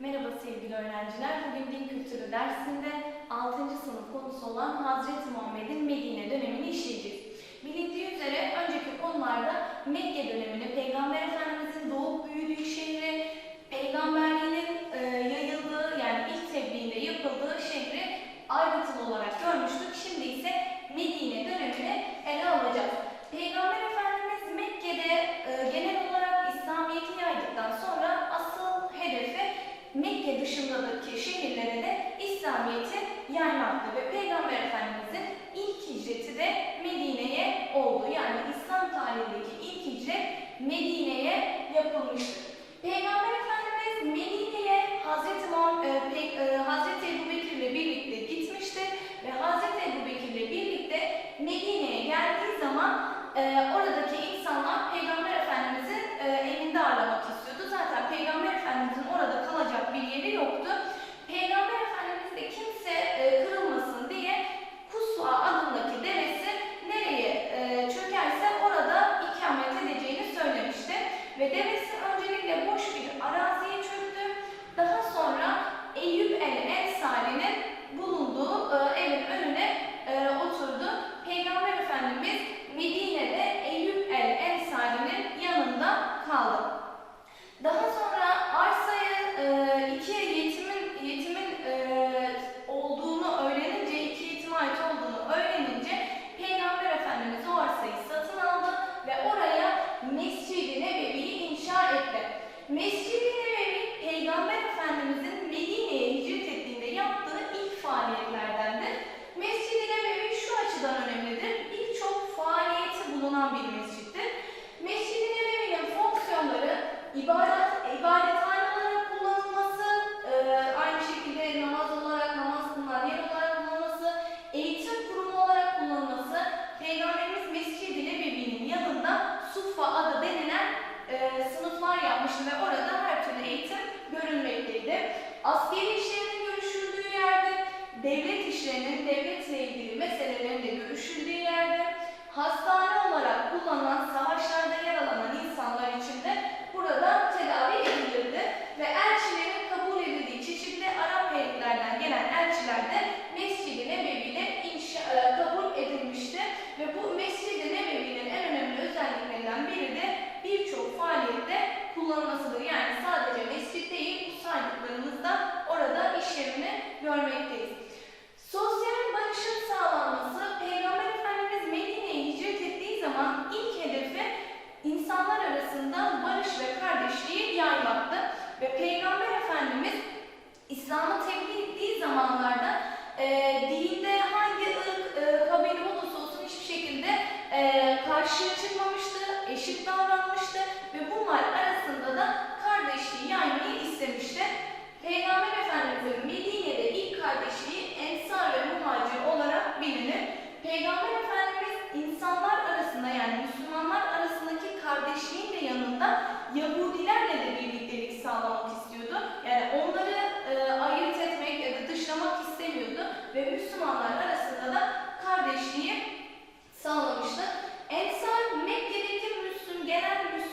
Merhaba sevgili öğrenciler. Bugün din kültürü dersinde 6. sınıf konusu olan Hazreti Muhammed'in Medine dönemini işleyeceğiz. Bilindiği üzere önceki konularda Mekke dönemini, Peygamber Efendimiz'in doğup büyüdüğü şehri, Peygamber Ee, dinde hangi ırk, e, kabile olursa olsun hiçbir şekilde e, karşıya çıkmamıştı, eşit davranmıştı ve bunlar arasında da kardeşliği yaymayı istemişti. Peygamber Efendimiz'in Medine'de ilk kardeşliği Ensar ve Muhacir olarak bilinir. Peygamber Efendimiz insanlar arasında yani Müslümanlar arasındaki kardeşliğin de yanında Yahudilerle de birliktelik sağlamak istiyordu. Yani onları e, ayırt ve Müslümanlar arasında da kardeşliği sağlamıştı. Ensar Mekke'deki Müslüm, genel Müslüm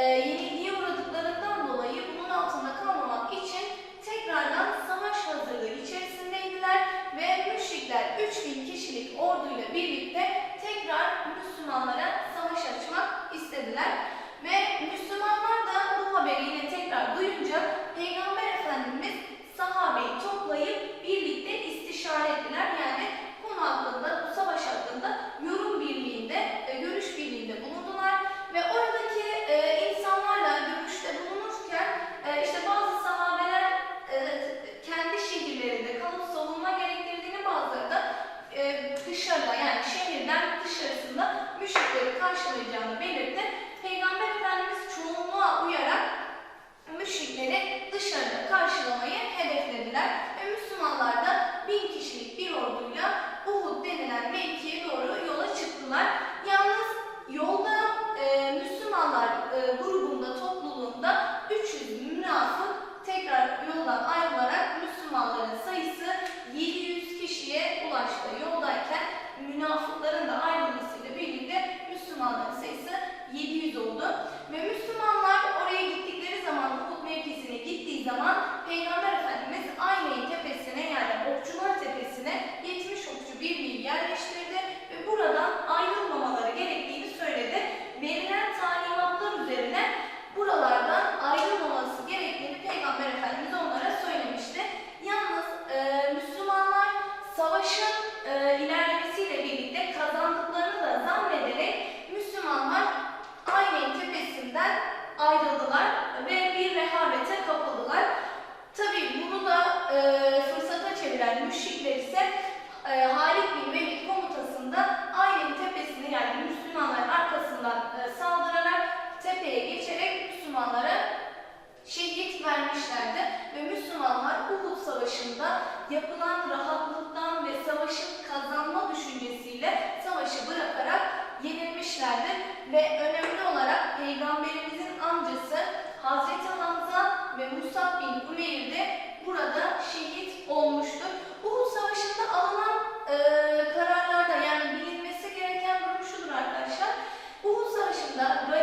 e, да, до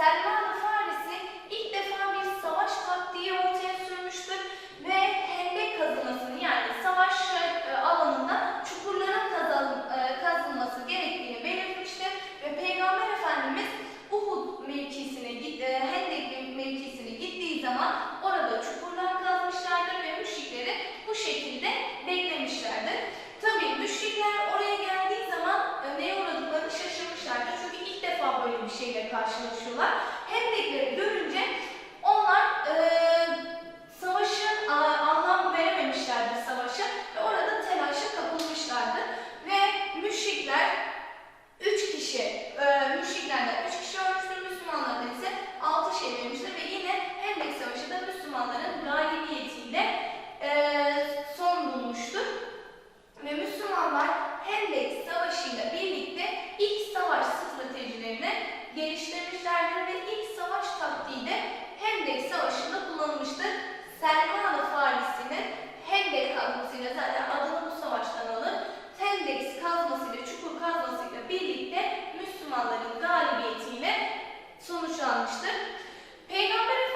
Salma karşılaşıyorlar. geliştirmişlerdir ve ilk savaş taktiği de Hendek Savaşı'nda kullanılmıştır. Selmana farisinin Hendek kazmasıyla zaten adını bu savaştan alır. Tendex kazmasıyla, çukur kazmasıyla birlikte Müslümanların galibiyetiyle sonuçlanmıştır. Peygamber